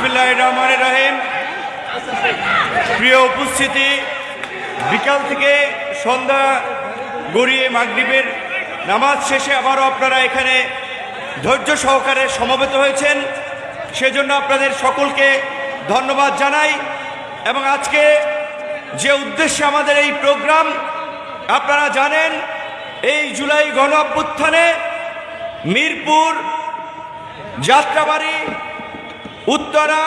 বিসমিল্লাহ রহমান রাহিম। প্রিয় উপস্থিতি, বিকাল থেকে সন্ধ্যা গড়িয়ে মাগরিবের নামাজ শেষে আবারও আপনারা এখানে ধৈর্য সহকারে সমবেত হয়েছেন। সেজন্য আপনাদের সকলকে ধন্যবাদ জানাই এবং আজকে যে উদ্দেশ্যে আমাদের এই প্রোগ্রাম, আপনারা জানেন, এই জুলাই গণ অভ্যুত্থানে মিরপুর যাত্রাবাড়ি উত্তরা,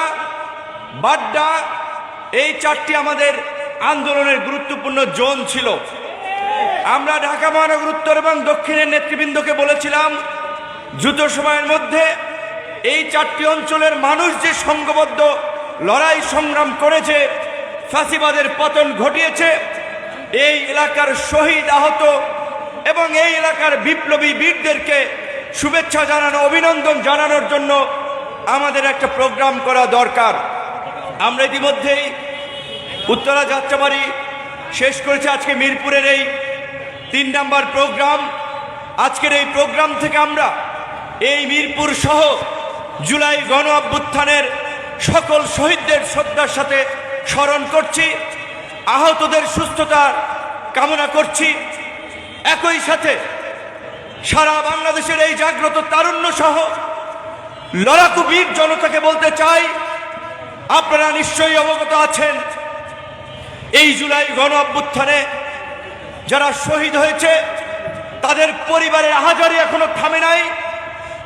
বাড্ডা, এই চারটি আমাদের আন্দোলনের গুরুত্বপূর্ণ জোন ছিল। আমরা ঢাকা মহানগর উত্তর এবং দক্ষিণের নেতৃবৃন্দকে বলেছিলাম দ্রুত সময়ের মধ্যে এই চারটি অঞ্চলের মানুষ যে সংঘবদ্ধ লড়াই সংগ্রাম করেছে, ফাঁসিবাদের পতন ঘটিয়েছে, এই এলাকার শহীদ আহত এবং এই এলাকার বিপ্লবী বীরদেরকে শুভেচ্ছা জানানো, অভিনন্দন জানানোর জন্য আমাদের একটা প্রোগ্রাম করা দরকার। আমরা ইতিমধ্যেই উত্তরা যাত্রাবাড়ি শেষ করেছে, আজকে মিরপুরের এই তিন নাম্বার প্রোগ্রাম। আজকের এই প্রোগ্রাম থেকে আমরা এই মিরপুর সহ জুলাই গণ অভ্যুত্থানের সকল শহীদদের শ্রদ্ধার সাথে স্মরণ করছি, আহতদের সুস্থতা কামনা করছি। একই সাথে সারা বাংলাদেশের এই জাগ্রত তারুণ্য সহ লড়াকু বীর জনতাকে বলতে চাই, আপনারা নিশ্চয়ই অবগত আছেন, এই জুলাই গণ অভ্যুত্থানে যারা শহীদ হয়েছে, তাদের পরিবারের আহাজারি এখনও থামে নাই।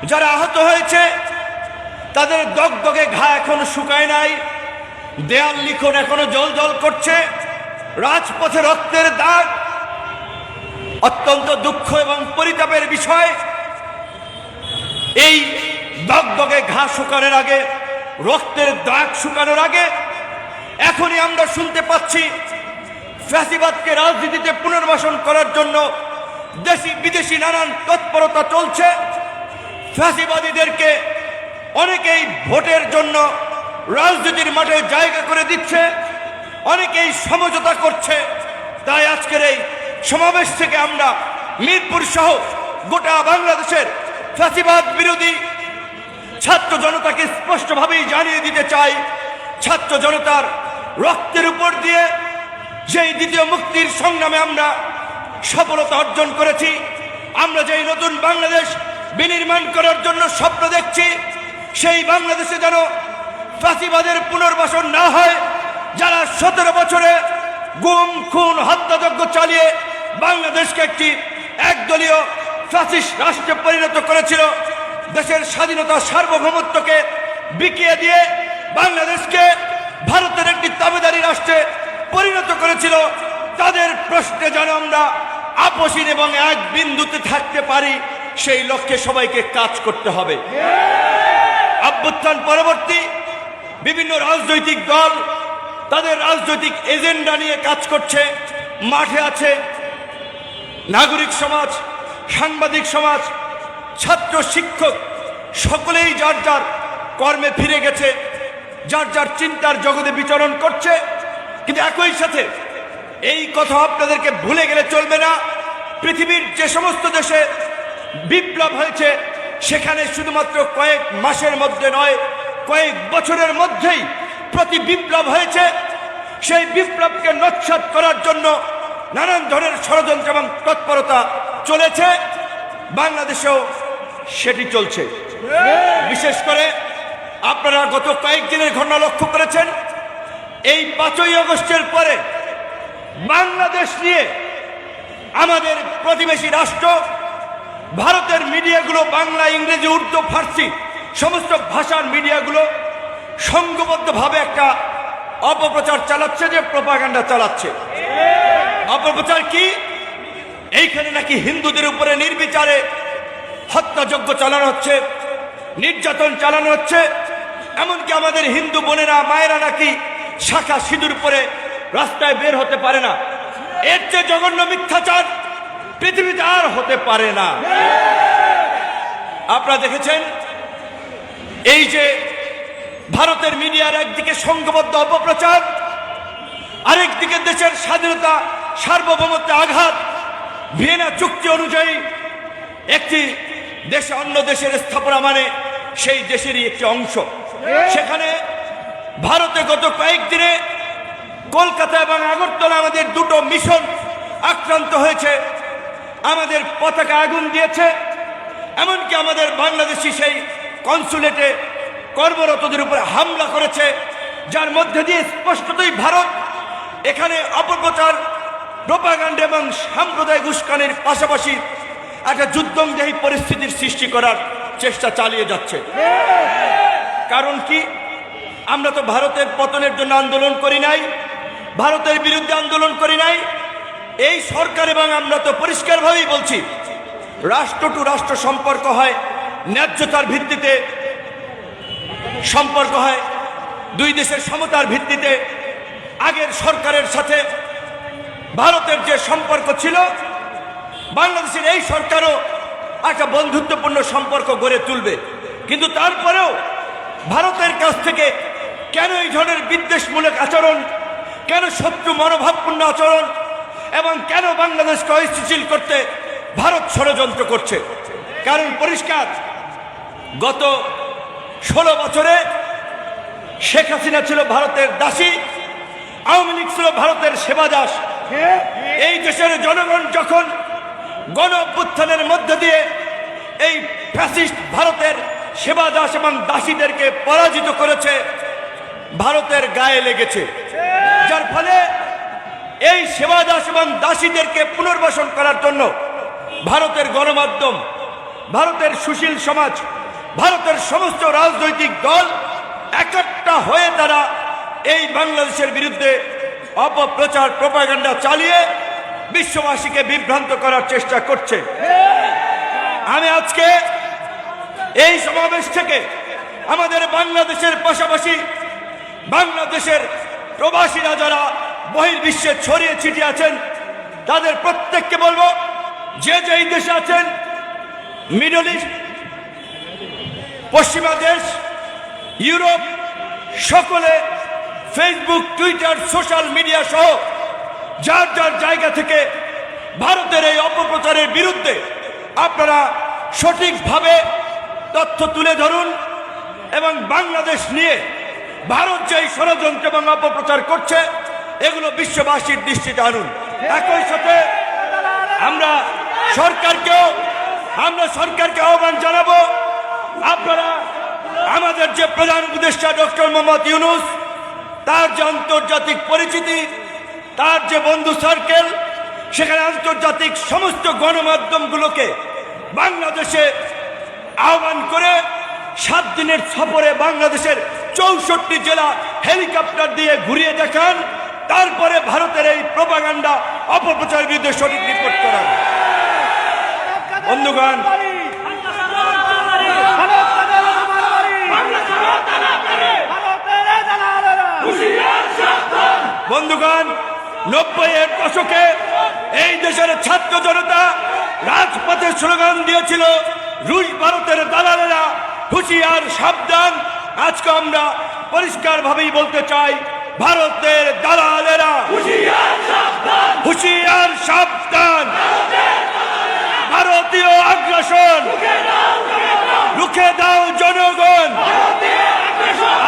যারা আহত হয়েছে, তাদের দগদগে ঘা এখনও শুকায় নাই। দেয়াল লিখন এখনও জল জল করছে। রাজপথে রক্তের দাগ। অত্যন্ত দুঃখ এবং পরিতাপের বিষয়। এই দগদগে ঘা শুকানোর আগে, রক্তের দাগ শুকানোর আগে, এখনই আমরা শুনতে পাচ্ছি ফ্যাসিবাদকে রাজনীতিতে পুনর্বাসন করার জন্য দেশি, বিদেশি নানান তৎপরতা চলছে। ফ্যাসিবাদীদেরকে অনেকেই ভোটের জন্য রাজনীতির মাঠে জায়গা করে দিচ্ছে, অনেকেই সমঝোতা করছে। তাই আজকের এই সমাবেশ থেকে আমরা মিরপুর সহ গোটা বাংলাদেশের ফ্যাসিবাদ বিরোধী ছাত্র জনতাকে স্পষ্টভাবেই জানিয়ে দিতে চাই, ছাত্র জনতার রক্তের উপর দিয়ে যেই দ্বিতীয় মুক্তির সংগ্রামে আমরা সফলতা অর্জন করেছি, আমরা যেই নতুন বাংলাদেশ বিনির্মাণ করার জন্য স্বপ্ন দেখছি, সেই বাংলাদেশে যেন ফাঁসিবাদের পুনর্বাসন না হয়, যারা সতেরো বছরে গুম, খুন, হত্যাযজ্ঞ চালিয়ে বাংলাদেশকে একটি একদলীয় ফ্যাসিস্ট রাষ্ট্রে পরিণত করেছিল দেশের স্বাধীনতা সার্বভৌমত্বকে বিকিয়ে দিয়ে বাংলাদেশকে ভারতের একটি তাবেদারি রাষ্ট্রে পরিণত করেছিল, তাদের প্রশ্নে যেন আমরা আপোষীন এবং এক বিন্দুতে থাকতে পারি, সেই লক্ষ্যে সবাইকে কাজ করতে হবে। অভ্যুত্থান পরবর্তী বিভিন্ন রাজনৈতিক দল তাদের রাজনৈতিক এজেন্ডা নিয়ে কাজ করছে। মাঠে আছে নাগরিক সমাজ, সাংবাদিক সমাজ ছাত্র শিক্ষক সকলেই যার যার কর্মে ফিরে গেছে, যার যার চিন্তার জগতে বিচরণ করছে, কিন্তু একই সাথে এই কথা আপনাদেরকে ভুলে গেলে চলবে না। পৃথিবীর যে সমস্ত দেশে বিপ্লব হয়েছে, সেখানে শুধুমাত্র কয়েক মাসের মধ্যে নয়, কয়েক বছরের মধ্যেই প্রতি বিপ্লব হয়েছে। সেই বিপ্লবকে নচ্ছাদ করার জন্য নানান ধরনের ষড়যন্ত্র এবং তৎপরতা চলেছে। বাংলাদেশেও সেটি চলছে। বিশেষ করে আপনারা গত কয়েকদিনের ঘটনা লক্ষ্য করেছেন, এই পাঁচই আগস্টের পরে বাংলাদেশ নিয়ে আমাদের প্রতিবেশী রাষ্ট্র, ভারতের মিডিয়াগুলো, বাংলা, ইংরেজি, উর্দু, ফার্সি, সমস্ত ভাষার মিডিয়াগুলো সংঘবদ্ধভাবে একটা অপপ্রচার চালাচ্ছে, যে প্রপাগান্ডা চালাচ্ছে। অপপ্রচার কি? এইখানে নাকি হিন্দুদের উপরে নির্বিচারে হত্যাযজ্ঞ চালানো হচ্ছে, নির্যাতন চালানো হচ্ছে, এমনকি আমাদের হিন্দু বোনেরা, মায়েরা নাকি শাখা সিঁদুর পরে রাস্তায় বের হতে পারে না। এর চেয়ে জঘন্য মিথ্যাচার পৃথিবীতে আর হতে পারে না। আপনারা দেখেছেন? এই যে ভারতের মিডিয়ার একদিকে সংঘবদ্ধ অপপ্রচার, আরেকদিকে দেশের স্বাধীনতা সার্বভৌমত্বে আঘাত, ভিয়েনা চুক্তি অনুযায়ী একটি দেশে অন্য দেশের স্থাপনা মানে সেই দেশেরই একটি অংশ। সেখানে ভারতে গত কয়েকদিনে কলকাতা এবং আগরতলা আমাদের দুটো মিশন আক্রান্ত হয়েছে। আমাদের পতাকা আগুন দিয়েছে। এমনকি আমাদের বাংলাদেশি সেই কনসুলেটে কর্মরতদের উপরে হামলা করেছে। যার মধ্যে দিয়ে স্পষ্টতই ভারত এখানে অপপ্রচার, প্রোপাগান্ড এবং সাম্প্রদায়িক উস্কানির পাশাপাশি একটা যুদ্ধংদেহী পরিস্থিতির সৃষ্টি করার চেষ্টা চালিয়ে যাচ্ছে। কারণ কি? আমরা তো ভারতের পতনের জন্য আন্দোলন করি নাই, ভারতের বিরুদ্ধে আন্দোলন করি নাই। এই সরকার এবং আমরা তো পরিষ্কারভাবেই বলছি, রাষ্ট্র টু রাষ্ট্র সম্পর্ক হয়, ন্যায্যতার ভিত্তিতে সম্পর্ক হয়, দুই দেশের সমতার ভিত্তিতে আগের সরকারের সাথে ভারতের যে সম্পর্ক ছিল বাংলাদেশের এই সরকারও একটা বন্ধুত্বপূর্ণ সম্পর্ক গড়ে তুলবে। কিন্তু তারপরেও ভারতের কাছ থেকে কেন এই ধরনের বিদ্বেষমূলক আচরণ কেন শত্রু মনোভাবপূর্ণ আচরণ এবং কেন বাংলাদেশকে অস্থিতিশীল করতে ভারত ষড়যন্ত্র করছে? কারণ পরিষ্কার গত ষোলো বছরে শেখ হাসিনা ছিল ভারতের দাসী আওয়ামী লীগ ছিল ভারতের সেবাদাস। এই দেশের জনগণ যখন গণ অভ্যুত্থানের মধ্য দিয়ে এই ফ্যাসিস্ট ভারতের সেবাদাস এবং দাসীদেরকে পরাজিত করেছে, ভারতের গায়ে লেগেছে। যার ফলে এই সেবাদাস এবং দাসীদেরকে পুনর্বাসন করার জন্য ভারতের গণমাধ্যম, ভারতের সুশীল সমাজ, ভারতের সমস্ত রাজনৈতিক দল একটা হয়ে তারা এই বাংলাদেশের বিরুদ্ধে অপপ্রচার, প্রপাগান্ডা চালিয়ে বিশ্ববাসীকে বিভ্রান্ত করার চেষ্টা করছে। আমি আজকে এই সমাবেশ থেকে আমাদের বাংলাদেশের পাশাপাশি বাংলাদেশের প্রবাসীরা যারা বহির্বিশ্বে ছড়িয়ে ছিটিয়ে আছেন, তাদের প্রত্যেককে বলব, যে যে এই দেশে আছেন মিডল ইস্ট পশ্চিমা দেশ ইউরোপ সকলে ফেসবুক টুইটার সোশ্যাল মিডিয়া সহ যার যার জায়গা থেকে ভারতের এই অপপ্রচারের বিরুদ্ধে আপনারা সঠিকভাবে তথ্য তুলে ধরুন এবং বাংলাদেশ নিয়ে ভারত যে ষড়যন্ত্র এবং অপপ্রচার করছে, এগুলো বিশ্ববাসীর দৃষ্টিতে আনুন। একই সাথে আমরা সরকারকেও, আমরা সরকারকে আহ্বান জানাব, আপনারা আমাদের যে প্রধান উপদেষ্টা ডক্টর মোহাম্মদ ইউনুস, তার যে আন্তর্জাতিক পরিচিতি তার যে বন্ধু সার্কেল সেখানে আন্তর্জাতিক সমস্ত গণমাধ্যমগুলোকে বাংলাদেশে আহ্বান করে সাত দিনের সফরে বাংলাদেশের চৌষট্টি জেলা হেলিকপ্টার দিয়ে ঘুরিয়ে দেখান। তারপরে ভারতের এই প্রপাগান্ডা অপপ্রচার বিরুদ্ধে সঠিক রিপোর্ট করান। বন্ধুগণ বন্ধুগণ নব্বই এর দশকে এই দেশের ছাত্র জনতা রাজপথে স্লোগান দিয়েছিল রুশ ভারতের দালালেরা হুঁশিয়ার সাবধান। আজকে আমরা পরিষ্কার ভাবেই বলতে চাই ভারতের দালালেরা হুঁশিয়ার সাবধান। ভারতীয় আগ্রাসন। রুখে দাও জনগণ।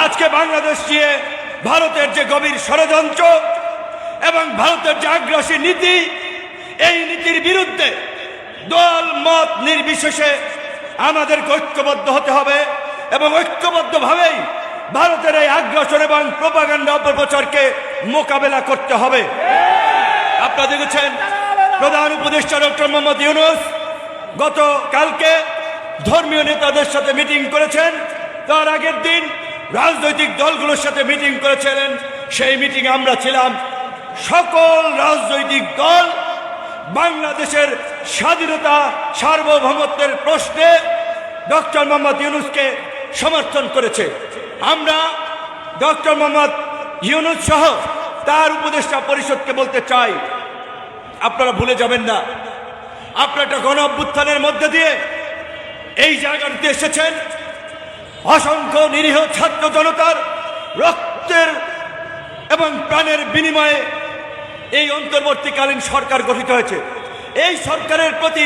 আজকে বাংলাদেশ নিয়ে ভারতের যে গভীর ষড়যন্ত্র এবং ভারতের যে আগ্রাসী নীতি, এই নীতির বিরুদ্ধে দল, মত নির্বিশেষে আমাদের ঐক্যবদ্ধ হতে হবে এবং ঐক্যবদ্ধভাবেই ভারতের এই আগ্রাসন এবং প্রপাগান্ডা অপপ্রচারকে মোকাবেলা করতে হবে। আপনারা দেখেছেন প্রধান উপদেষ্টা ডক্টর মোহাম্মদ ইউনুস গত কালকে ধর্মীয় নেতাদের সাথে মিটিং করেছেন। তার আগের দিন রাজনৈতিক দলগুলোর সাথে মিটিং করেছিলেন। সেই মিটিং আমরা ছিলাম। সকল রাজনৈতিক দল বাংলাদেশের স্বাধীনতা সার্বভৌমত্বের প্রশ্নে ডক্টর মোহাম্মদ ইউনুসকে সমর্থন করেছে। আমরা ডক্টর মোহাম্মদ ইউনুস সহ তার উপদেষ্টা পরিষদকে বলতে চাই, আপনারা ভুলে যাবেন না। আপনারা একটা গণ অভ্যুত্থানের মধ্যে দিয়ে এই জায়গাটিতে এসেছেন। অসংখ্য নিরীহ ছাত্র জনতার রক্তের এবং প্রাণের বিনিময়ে এই অন্তর্বর্তীকালীন সরকার গঠিত হয়েছে। এই সরকারের প্রতি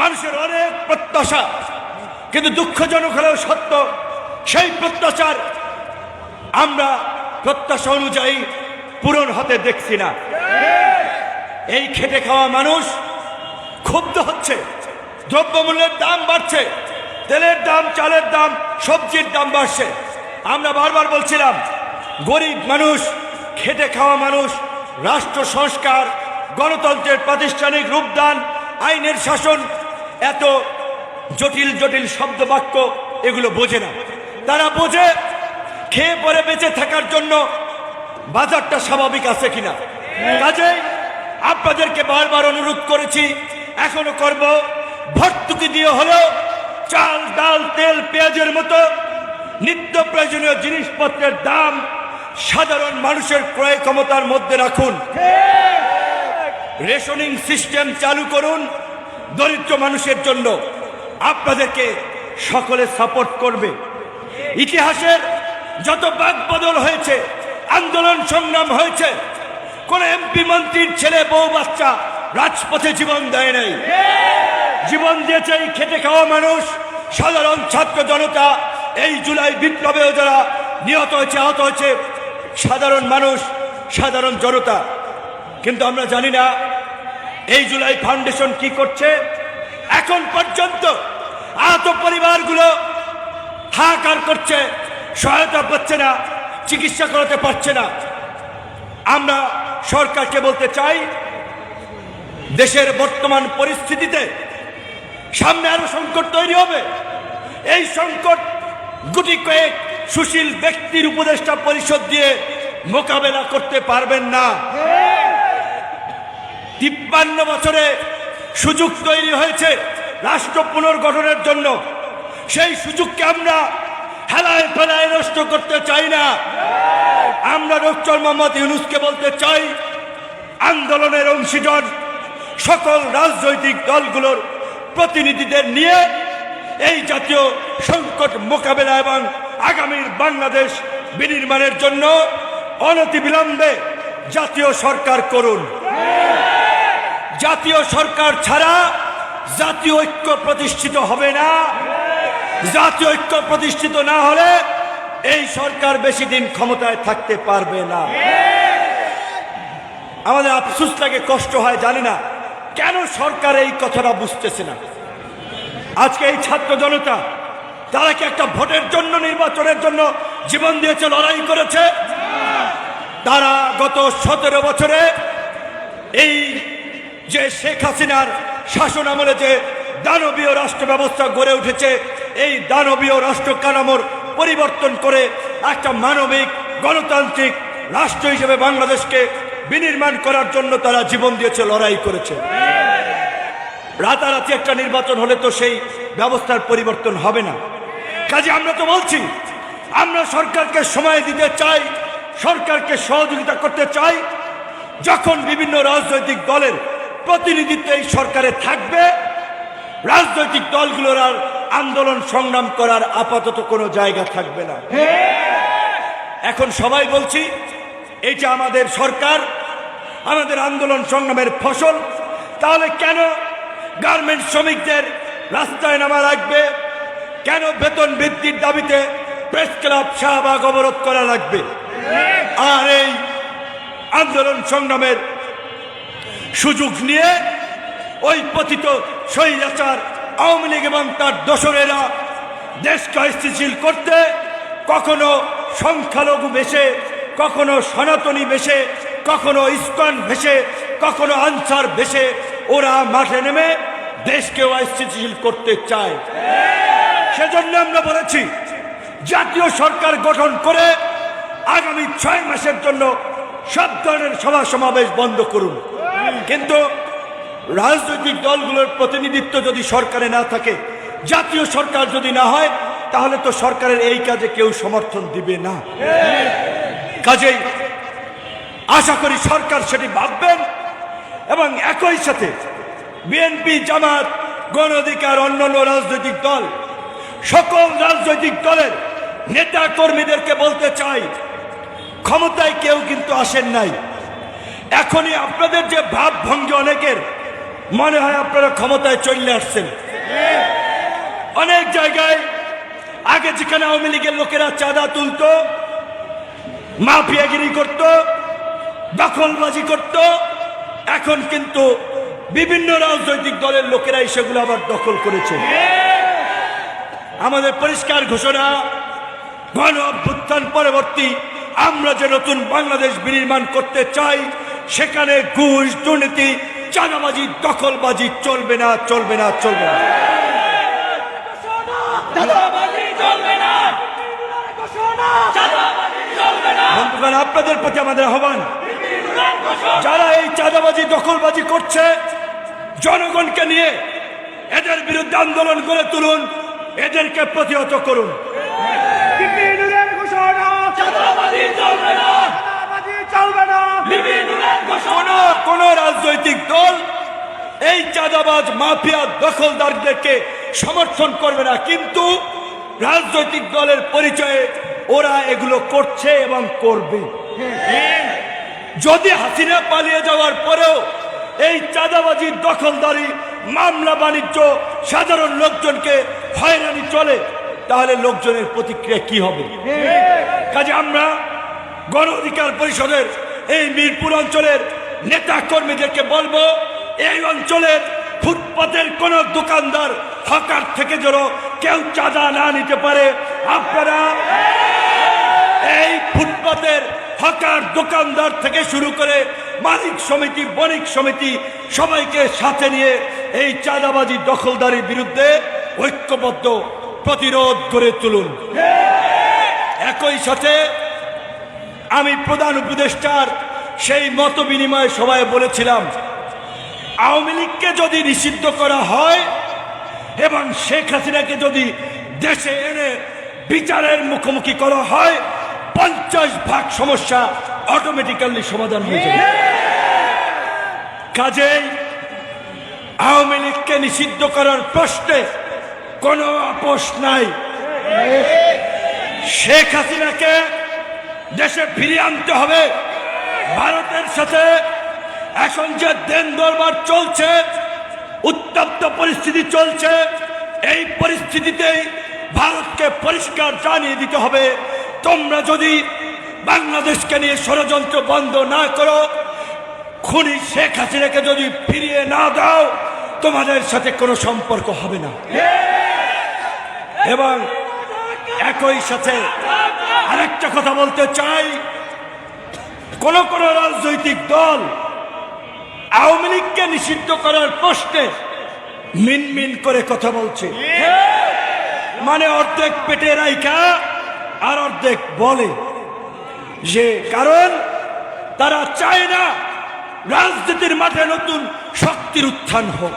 মানুষের অনেক প্রত্যাশা, কিন্তু দুঃখজনক হলেও সত্য, সেই প্রত্যাশার আমরা প্রত্যাশা অনুযায়ী পূরণ হতে দেখছি না। এই খেটে খাওয়া মানুষ ক্ষুব্ধ হচ্ছে, দ্রব্যমূল্যের দাম বাড়ছে, তেলের দাম, চালের দাম, সবজির দাম বাড়ছে। আমরা বারবার বলছিলাম গরিব মানুষ, খেটে খাওয়া মানুষ, রাষ্ট্র সংস্কার, গণতন্ত্রের প্রাতিষ্ঠানিক রূপদান, আইনের শাসন, এত জটিল জটিল শব্দ বাক্য এগুলো বোঝে না। তারা বোঝে, খেয়ে পরে বেঁচে থাকার জন্য বাজারটা স্বাভাবিক আছে কিনা। কাজেই আপনাদেরকে বারবার অনুরোধ করেছি, এখনও করব। ভর্তুকি দিয়ে হলেও চাল, ডাল, তেল, পেঁয়াজের মতো নিত্য প্রয়োজনীয় জিনিসপত্রের দাম সাধারণ মানুষের ক্রয় ক্ষমতার মধ্যে রাখুন। রেশনিং সিস্টেম চালু করুন দরিদ্র মানুষের জন্য। আপনাদেরকে সকলে সাপোর্ট করবে। ইতিহাসের যত বাক বদল হয়েছে, আন্দোলন সংগ্রাম হয়েছে, কোন এমপি মন্ত্রীর ছেলে, বউ, বাচ্চা রাজপথে জীবন দেয় নাই। জীবন দিয়েছে এই খেটে খাওয়া মানুষ, সাধারণ ছাত্র জনতা, এই জুলাই বিপ্লবেও যারা নিহত হয়েছে, আহত হয়েছে সাধারণ মানুষ, সাধারণ জনতা। কিন্তু আমরা জানি না এই জুলাই ফাউন্ডেশন কি করছে। এখন পর্যন্ত আহত পরিবারগুলো হাহাকার করছে, সহায়তা পাচ্ছে না, চিকিৎসা করাতে পারছে না। আমরা সরকারকে বলতে চাই, দেশের বর্তমান পরিস্থিতিতে সামনে আরও সংকট তৈরি হবে। এই সংকট গুটি কয়েক সুশীল ব্যক্তির উপদেষ্টা পরিষদ দিয়ে মোকাবেলা করতে পারবেন না। তিপ্পান্ন বছরে সুযোগ তৈরি হয়েছে রাষ্ট্র পুনর্গঠনের জন্য। সেই সুযোগকে আমরা হেলায় ফেলায় নষ্ট করতে চাই না। আমরা ডক্টর মোহাম্মদ ইউনুসকে বলতে চাই, আন্দোলনের অংশীজন সকল রাজনৈতিক দলগুলোর প্রতিনিধিদের নিয়ে এই জাতীয় সংকট মোকাবেলা এবং আগামীর বাংলাদেশ বিনির্মাণের জন্য অনতিবিলম্বে জাতীয় সরকার করুন। জাতীয় সরকার ছাড়া জাতীয় ঐক্য প্রতিষ্ঠিত হবে না। জাতীয় ঐক্য প্রতিষ্ঠিত না হলে এই সরকার বেশি দিন ক্ষমতায় থাকতে পারবে না। আমাদের আফসুস লাগে, কষ্ট হয়, জানি না কেন সরকার এই কথাটা বুঝতেছে না। আজকে এই ছাত্র জনতা তারা কি একটা ভোটের জন্য, নির্বাচনের জন্য জীবন দিয়েছে, লড়াই করেছে। তারা গত সতেরো বছরে এই যে শেখ হাসিনার শাসন আমলে যে দানবীয় রাষ্ট্র ব্যবস্থা গড়ে উঠেছে, এই দানবীয় রাষ্ট্র কাঠামোর পরিবর্তন করে একটা মানবিক, গণতান্ত্রিক রাষ্ট্র হিসেবে বাংলাদেশকে বিনির্মাণ করার জন্য তারা জীবন দিয়েছে, লড়াই করেছে। রাতারাতি একটা নির্বাচন হলে তো সেই ব্যবস্থার পরিবর্তন হবে না। কাজে আমরা তো বলছি, আমরা সরকারকে সময় দিতে চাই, সরকারকে সহযোগিতা করতে চাই। যখন বিভিন্ন রাজনৈতিক দলের প্রতিনিধিত্ব এই সরকারে থাকবে, রাজনৈতিক দলগুলোর আর আন্দোলন সংগ্রাম করার আপাতত কোনো জায়গা থাকবে না। এখন সবাই বলছি, এইটা আমাদের সরকার, আমাদের আন্দোলন সংগ্রামের ফসল, তাহলে কেন গার্মেন্ট শ্রমিকদের রাস্তায় নামা লাগবে? কেন বেতন বৃদ্ধির দাবিতে প্রেস ক্লাব শাহবাগ অবরোধ করা লাগবে? আর এই আন্দোলন সংগ্রামের সুযোগ নিয়ে ওই পতিত স্বৈরাচার আওয়ামী লীগ এবং তার দোসরেরা দেশকে অস্থিতিশীল করতে কখনো সংখ্যালঘু বেশে, কখনো সনাতনী বেশে, কখনো ইস্কন ভেসে কখনো আনসার ভেসে ওরা মাঠে নেমে দেশকে অস্থিতিশীল করতে চায়। সেজন্য আমরা বলেছি, জাতীয় সরকার গঠন করে আগামী ছয় মাসের জন্য সব ধরনের সভা সমাবেশ বন্ধ করুন। কিন্তু রাজনৈতিক দলগুলোর প্রতিনিধিত্ব যদি সরকারে না থাকে, জাতীয় সরকার যদি না হয়, তাহলে তো সরকারের এই কাজে কেউ সমর্থন দিবে না। কাজেই আশা করি সরকার সেটি ভাববেন এবং একই সাথে বিএনপি, জামাত, গণ অধিকার, অন্যান্য রাজনৈতিক দল সকল রাজনৈতিক দলের নেতা কর্মীদেরকে বলতে চাই, ক্ষমতায় কেউ কিন্তু আসেন নাই। এখনই আপনাদের যে ভাব ভঙ্গি অনেকের, মনে হয় আপনারা ক্ষমতায় চলে আসছেন। অনেক জায়গায় আগে যেখানে আওয়ামী লীগের লোকেরা চাঁদা তুলতো, মাফিয়াগিরি করত, দখলবাজি করত, এখন কিন্তু বিভিন্ন রাজনৈতিক দলের লোকেরাই সেগুলো আবার দখল করেছে। আমাদের পরিষ্কার ঘোষণা গণ অভ্যুত্থান পরবর্তী আমরা যে নতুন বাংলাদেশ বিনির্মাণ করতে চাই সেখানে ঘুষ দুর্নীতি চাঁদাবাজি দখলবাজি চলবে না চলবে না চলবে না। বন্ধুগণ আপনাদের প্রতি আমাদের আহ্বান যারা এই চাঁদাবাজি দখলবাজি করছে জনগণকে নিয়ে এদের বিরুদ্ধে আন্দোলন করে তুলুন। এদেরকে প্রতিহত করুন। বিপিনুরের ঘোষণা। চাঁদাবাজি চলবে না। চাঁদাবাজি চলবে না। বিপিনুরের কোন কোন রাজনৈতিক দল এই চাঁদাবাজ মাফিয়া দখলদারদেরকে সমর্থন করবে না। কিন্তু রাজনৈতিক দলের পরিচয়ে ওরা এগুলো করছে এবং করবে। যদি হাসিনা পালিয়ে যাওয়ার পরেও এই চাঁদাবাজি দখলদারি, মামলা বাণিজ্য, সাধারণ লোকজনকে হয়রানি চলে, তাহলে লোকজনের প্রতিক্রিয়া কি হবে? কাজে আমরা গণ অধিকার পরিষদের এই মিরপুর অঞ্চলের নেতা কর্মীদেরকে বলব, এই অঞ্চলের ফুটপাতের কোন দোকানদার হকার থেকে যেন কেউ চাঁদা না নিতে পারে। আপনারা এই ফুটপাতের হকার দোকানদার থেকে শুরু করে মালিক সমিতি, বণিক সমিতি সবাইকে সাথে নিয়ে এই চাঁদাবাজি দখলদারির বিরুদ্ধে ঐক্যবদ্ধ প্রতিরোধ করে তুলুন। একই সাথে আমি প্রধান উপদেষ্টার সেই মত বিনিময় সবাই বলেছিলাম, আওয়ামী লীগকে যদি নিষিদ্ধ করা হয় এবং শেখ হাসিনাকে যদি দেশে এনে বিচারের মুখোমুখি করা হয়, পঞ্চাশ ভাগ সমস্যা অটোমেটিক্যালি সমাধান হয়ে যাবে। কাজেই আওয়ামী লীগকে নিষিদ্ধ করার প্রশ্নে কোনো আপোষ নাই। শেখ হাসিনাকে দেশে ফিরিয়ে আনতে হবে। ভারতের সাথে এখন যে দেন দরবার চলছে, উত্তপ্ত পরিস্থিতি চলছে, এই পরিস্থিতিতেই ভারতকে পরিষ্কার জানিয়ে দিতে হবে। তোমরা যদি বাংলাদেশকে নিয়ে ষড়যন্ত্র বন্ধ না করো খুনি শেখ হাসিনাকে যদি ফিরিয়ে না দাও, তোমাদের সাথে কোনো সম্পর্ক হবে না। এবং একই সাথে আরেকটা কথা বলতে চাই। কোন কোন রাজনৈতিক দল আওয়ামী লীগকে নিষিদ্ধ করার প্রশ্নে মিনমিন করে কথা বলছে। মানে অর্ধেক পেটে রাইখা আর অর্ধেক বলে। যে কারণ তারা চায় না রাজনীতির মাঠে নতুন শক্তির উত্থান হোক।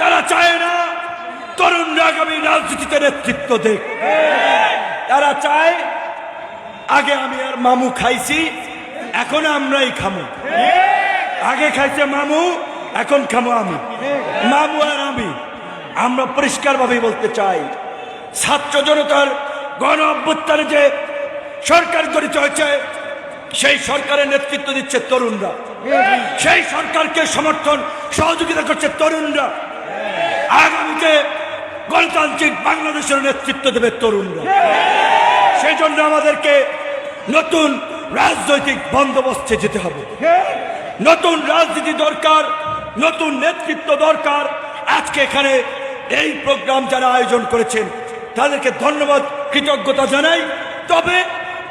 তারা চায় না তরুণরা আগামী রাজনীতিতে নেতৃত্ব দেখ তারা চায়, আগে আমি আর মামু খাইছি, এখন আমরাই খামু। আগে খাইছে মামু, এখন খামু আমি। মামু আর আমি, আমরা পরিষ্কারভাবে বলতে চাই, ছাত্র জনতার গণ অভ্যুত্থানে যে সরকার গঠিত হয়েছে সেই সরকারের নেতৃত্ব দিচ্ছে তরুণরা। সেই সরকারকে সমর্থন, সহযোগিতা করছে তরুণরা। আগামীতে গণতান্ত্রিক বাংলাদেশের নেতৃত্ব দেবে তরুণরা। সেই জন্য আমাদেরকে নতুন রাজনৈতিক বন্দোবস্তে যেতে হবে। নতুন রাজনীতি দরকার, নতুন নেতৃত্ব দরকার। আজকে এখানে এই প্রোগ্রাম যারা আয়োজন করেছেন, তাদেরকে ধন্যবাদ, কৃতজ্ঞতা জানাই। তবে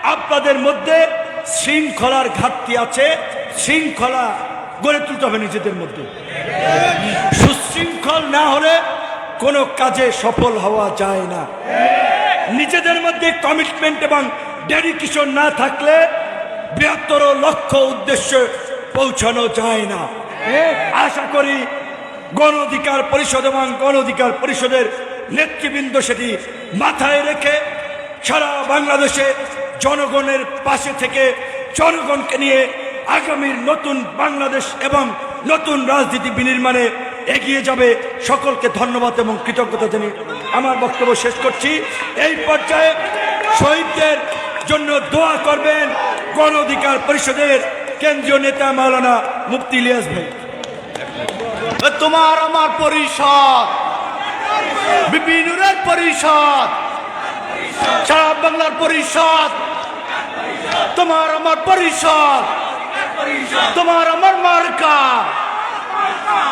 আপনাদের মধ্যে শৃঙ্খলার ঘাটতি আছে। শৃঙ্খলা গড়ে তুলতে হবে নিজেদের মধ্যে। সুশৃঙ্খল না হলে কোনো কাজে সফল হওয়া যায় না। নিজেদের মধ্যে কমিটমেন্ট এবং ডেডিকেশন না থাকলে বৃহত্তর লক্ষ্য উদ্দেশ্যে পৌঁছানো যায় না। আশা করি গণ অধিকার পরিষদ এবং গণ অধিকার পরিষদের নেতৃবৃন্দ সেটি মাথায় রেখে সারা বাংলাদেশে জনগণের পাশে থেকে জনগণকে নিয়ে আগামীর নতুন বাংলাদেশ এবং নতুন রাজনীতি বিনির্মাণে এগিয়ে যাবে। সকলকে ধন্যবাদ এবং কৃতজ্ঞতা জানিয়ে আমার বক্তব্য শেষ করছি। এই পর্যায়ে শহীদদের জন্য দোয়া করবেন গণ অধিকার পরিষদের কেন্দ্রীয় নেতা মাওলানা মুফতি ইলিয়াস ভাই। তোমার আমার পরিষদ বিপিনুরের পরিষদ, সারা বাংলার পরিষদ, তোমার আমার পরিষদ। তোমার আমার মার্কা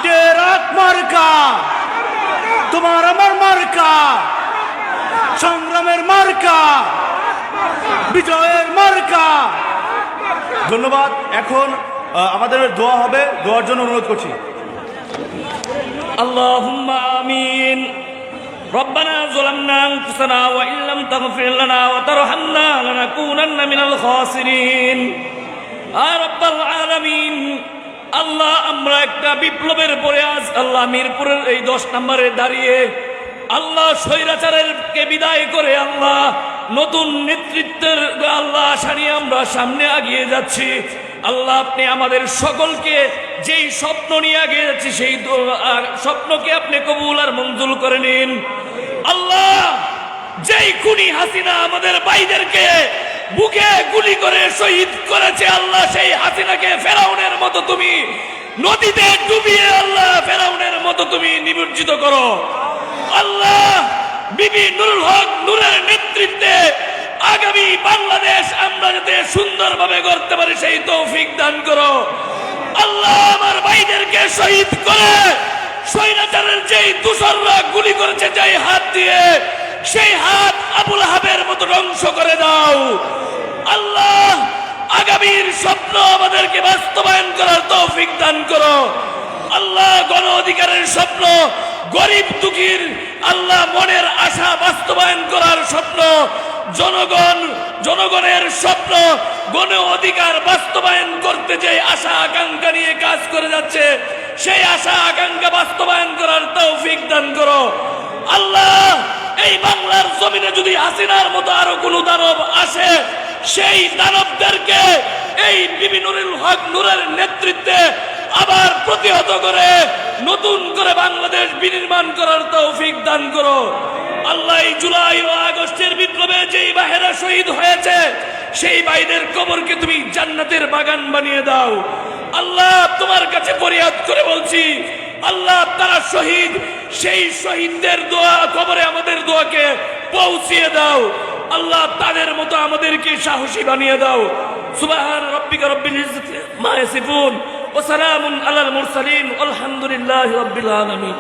টেরাক মার্কা তোমার আমার মার্কা সংগ্রামের মার্কা বিজয়ের মার্কা ধন্যবাদ এখন আহ, আমাদের দোয়া হবে দোয়ার জন্য অনুরোধ করছি اللهم آمين ربنا ظلمنا أنفسنا وإن لم تغفر لنا وترحمنا لنكونن من الخاسرين আর আল্লাহ আমরা একটা বিপ্লবের পরে আজ আল্লাহ মিরপুরের এই দশ নম্বরে দাঁড়িয়ে আল্লাহ স্বৈরাচারের কে বিদায় করে আল্লাহ নতুন নেতৃত্বের আল্লাহ আশা নিয়ে আমরা সামনে আগিয়ে যাচ্ছি। আল্লাহ আপনি আমাদের সকলকে যেই স্বপ্ন নিয়ে আগিয়ে যাচ্ছি, সেই স্বপ্নকে আপনি কবুল আর মঞ্জুর করে নিন। আল্লাহ, যেই খুনি হাসিনা আমাদের ভাইদেরকে বুকে গুলি করে শহীদ করেছে আল্লাহ সেই হাসিনাকে, ফেরাউনের মতো তুমি। নদীতে ডুবিয়ে আল্লাহ ফেরাউনের মতো তুমি নিমজ্জিত করো। আল্লাহ বিবি নুরুল হক নুরের নেতৃত্বে আগামী বাংলাদেশ আমরা যাতে সুন্দরভাবে করতে পারি সেই তৌফিক দান করো। আল্লাহ আমার ভাইদেরকে শহীদ করে স্বৈরাচারের যেই দূষররা গুলি করেছে, যেই হাত দিয়ে সেই হাত আবুল হাবের মতো ধ্বংস করে দাও। আল্লাহ আগামীর স্বপ্ন আমাদেরকে বাস্তবায়ন করার তৌফিক দান করো। আল্লাহ গণ অধিকারের স্বপ্ন, গরিব দুঃখীর আল্লাহ মনের আশা বাস্তবায়ন করার স্বপ্ন, জনগণ, জনগণের স্বপ্ন, গণ অধিকার বাস্তবায়ন করতে যে আশা আকাঙ্ক্ষা নিয়ে কাজ করে যাচ্ছে, সেই আশা আকাঙ্ক্ষা বাস্তবায়ন করার তৌফিক দান করো। আল্লাহ এই বাংলার জমিনে যদি হাসিনার মতো আরও কোনো দানব আসে, সেই দানবদেরকে এই বিবি নুরুল হক নুরের নেতৃত্বে আবার প্রতিহত করে, নতুন করে বাংলাদেশ বিনির্মাণ করার তৌফিক দান করো। আল্লাহ জুলাই ও আগস্টের বিপ্লবে যেই বাহেরা শহীদ হয়েছে, সেই ভাইদের কবরকে তুমি জান্নাতের বাগান বানিয়ে দাও। আল্লাহ তোমার কাছে ফরিয়াদ করে বলছি আল্লাহ তারা শহীদ, সেই শহীদদের দোয়া, কবরে আমাদের দোয়াকে পৌঁছিয়ে দাও। আল্লাহ তাদের মতো আমাদেরকে সাহসী বানিয়ে দাও। সুবাহান রব্বিকা রব্বিল ইজ্জতি মা ইয়াসিফুন, ওয়া সালামুন আলাল মুরসালিন আলহামদুলিল্লাহি রাব্বিল আলামিন।